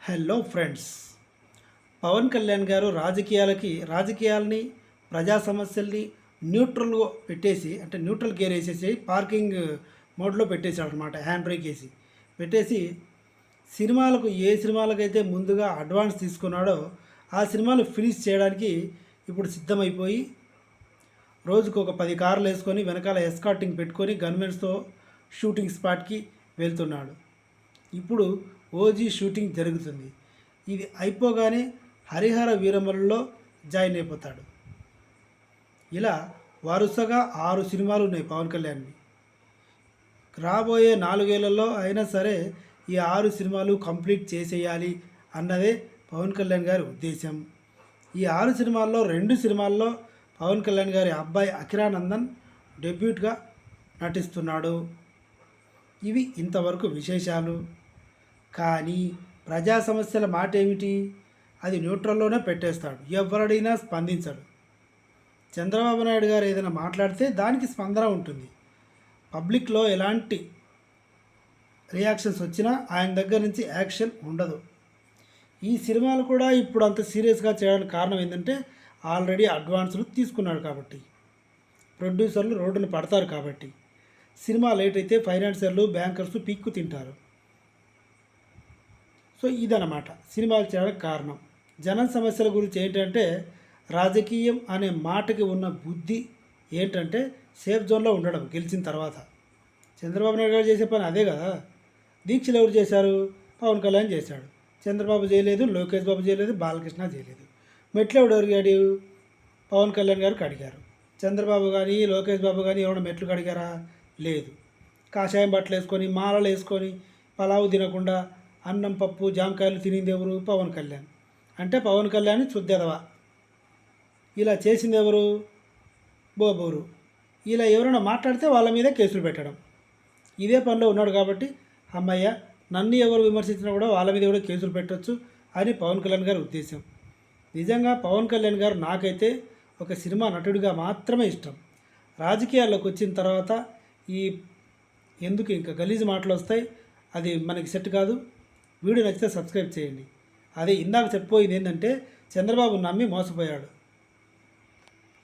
Hello friends. Pawan Kalyan గారు రాజకీయాలకి రాజకీయాలని ప్రజా సమస్యల్ని న్యూట్రల్గా పెట్టేసి అంటే న్యూట్రల్ గేర్ వేసేసి పార్కింగ్ మోడ్లో పెట్టేశాడు అనమాట హ్యాండ్ బ్రేక్ వేసి. పెట్టేసి సినిమాలకు ఏ సినిమాలకైతే ముందుగా అడ్వాన్స్ తీసుకున్నాడో ఆ సినిమాలు ఫినిష్ చేయడానికి ఇప్పుడు సిద్ధమైపోయి రోజుకు ఒక పది కార్లు వేసుకొని వెనకాల ఎస్కార్టింగ్ పెట్టుకొని గన్మెన్స్తో షూటింగ్ స్పాట్కి వెళ్తున్నాడు. ఇప్పుడు ఓజీ షూటింగ్ జరుగుతుంది. ఇది అయిపోగానే హరిహర వీరమలలో జాయిన్ అయిపోతాడు. ఇలా వరుసగా ఆరు సినిమాలు ఉన్నాయి పవన్ కళ్యాణ్వి. రాబోయే నాలుగేళ్ళలో అయినా సరే ఈ ఆరు సినిమాలు కంప్లీట్ చేసేయాలి అన్నదే పవన్ కళ్యాణ్ గారి ఉద్దేశం ఈ ఆరు సినిమాల్లో రెండు సినిమాల్లో పవన్ కళ్యాణ్ గారి అబ్బాయి అఖిరానందన్ డెబ్యూట్గా నటిస్తున్నాడు. ఇవి ఇంతవరకు విశేషాలు. కానీ ప్రజా సమస్యల మాట ఏమిటి అది న్యూట్రల్లోనే పెట్టేస్తాడు. ఎవరడినా స్పందించడు. చంద్రబాబు నాయుడు గారు ఏదైనా మాట్లాడితే దానికి స్పందన ఉంటుంది. పబ్లిక్లో ఎలాంటి రియాక్షన్స్ వచ్చినా ఆయన దగ్గర నుంచి యాక్షన్ ఉండదు. ఈ సినిమాలు కూడా ఇప్పుడు అంత సీరియస్గా చేయడానికి కారణం ఏంటంటే ఆల్రెడీ అడ్వాన్సులు తీసుకున్నాడు కాబట్టి. ప్రొడ్యూసర్లు రోడ్డును పడతారు కాబట్టి. సినిమా లేట్ అయితే ఫైనాన్సర్లు బ్యాంకర్స్ పీక్కు తింటారు. సో ఇదనమాట సినిమాలు చేయడానికి కారణం. జన సమస్యల గురించి ఏంటంటే రాజకీయం అనే మాటకి ఉన్న బుద్ధి ఏంటంటే సేఫ్ జోన్లో ఉండడం గెలిచిన తర్వాత. చంద్రబాబు నాయుడు గారు చేసే పని అదే కదా. దీక్షలు ఎవరు చేశారు? పవన్ కళ్యాణ్ చేశాడు. చంద్రబాబు చేయలేదు లోకేష్ బాబు చేయలేదు బాలకృష్ణ చేయలేదు. మెట్లు ఎవడు అడిగాడు? పవన్ కళ్యాణ్ గారు కడిగారు చంద్రబాబు కానీ లోకేష్ బాబు కానీ ఎవరైనా మెట్లు కడిగారా? లేదు. కాషాయం బట్టలు వేసుకొని మాలలు వేసుకొని పలావు తినకుండా అన్నం పప్పు జామకాయలు తినింది ఎవరు? పవన్ కళ్యాణ్. అంటే పవన్ కళ్యాణ్ చుద్దెదవ? ఇలా చేసింది ఎవరు? బోబూరు ఇలా ఎవరైనా మాట్లాడితే వాళ్ళ మీద కేసులు పెట్టడం. ఇదే పనిలో ఉన్నాడు కాబట్టి అమ్మయ్య నన్ను ఎవరు విమర్శించినా కూడా వాళ్ళ మీద కూడా కేసులు పెట్టొచ్చు అని పవన్ కళ్యాణ్ గారి ఉద్దేశం. నిజంగా పవన్ కళ్యాణ్ గారు నాకైతే ఒక సినిమా నటుడిగా మాత్రమే ఇష్టం. రాజకీయాల్లోకి వచ్చిన తర్వాత ఈ ఎందుకు ఇంకా గలీజ్ మాటలు వస్తాయి? అది మనకి సెట్ కాదు. వీడియో నచ్చితే సబ్స్క్రైబ్ చేయండి. అదే ఇందాక చెప్పబోయింది ఏంటంటే చంద్రబాబు నమ్మి మోసపోయాడు.